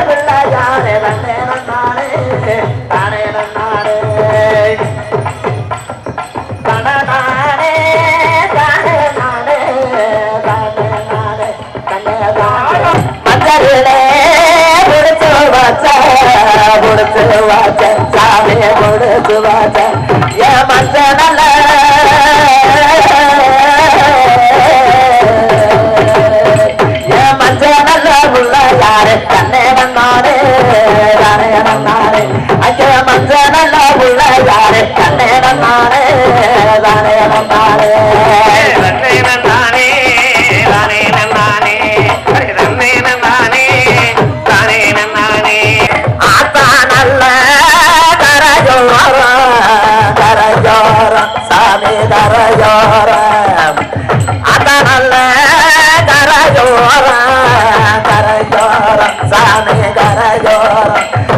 பிள்ளையாரே தன்னே நன்னாரே தானே நன்னாரே தனநானே தானே நானே தானே நானே தன்னே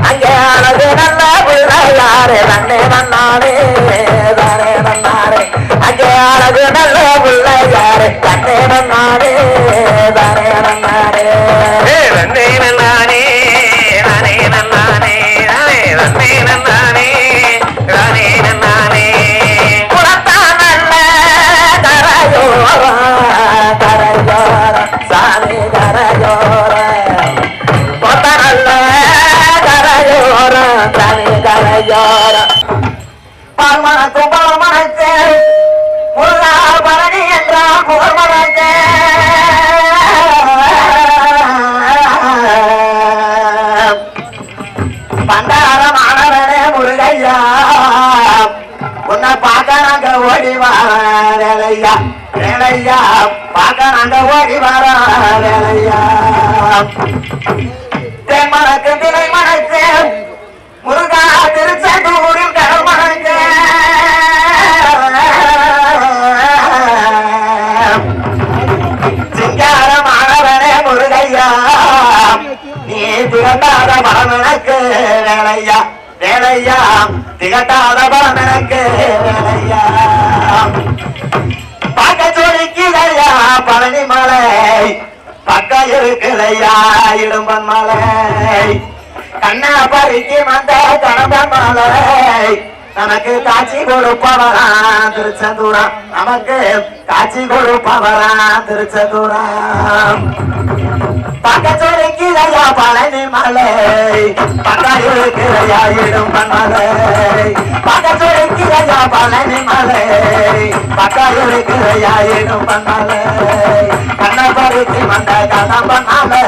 அங்கே அழகு நல்ல பிள்ளையாரே தன்னை வந்தானே தானே அழகு நல்ல பிள்ளையாரே தன்னை வந்தானே தானே வந்தானே தன்னை நன்னானே தானே நன்னானே தன்னை நன்னானே தானே நன்னானே குளத்தானல்ல கரையோரம் கரையோரம் சாமி கரையோரம் கொத்தனல்ல கரையோரம் சாமி புகழ்மணத்தே பண்டாரமானவனே முருகையா. உன்னை பார்க்க நாங்க ஓடி வாரையா வேலையா பார்க்க நாங்க ஓடி வாரையா வேலையா தென்மணக்கு வேலையா வேலையா? திகட்டாத பலமெனக்கு வேலையா? பார்க்க சொல்லிக்குதையா பழனி மலை? பக்கம் இருக்குதையா இடும்பன் மலை? கண்ணா பறிக்கு வந்த கணபன் மலை? நமக்கு காட்சி கொடுப்பவரா திருச்செந்தூரா? நமக்கு காட்சி கொடுப்பவரா திருச்செந்தூரம் பக்கச்சோலைக்கிறையா பழனி மலை? பக்காயிருக்கிறையா இடும்பன் மலை பக்கச்சோலைக்கிறையா பழனி மலை. பக்காயிருக்கிறையா இடும்பன் மலை கண்ணபருக்கு வந்த கதம்பன் மலை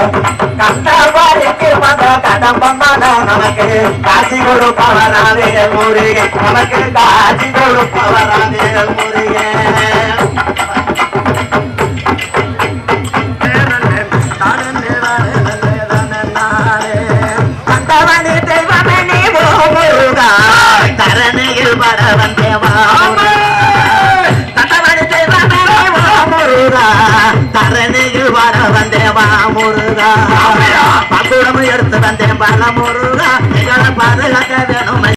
கண்ணபருக்கு வந்த கதம்பன் மலை நமக்கு காட்சி கொடுப்பவராதே முருகன் நமக்கு காட்சி தரணியில் வர வந்தேவா? தரணியில் வர வந்தேவா முருகா? பக்குடம் எடுத்து வந்தேன் பல முருகா. பாதுகாக்க வேணும்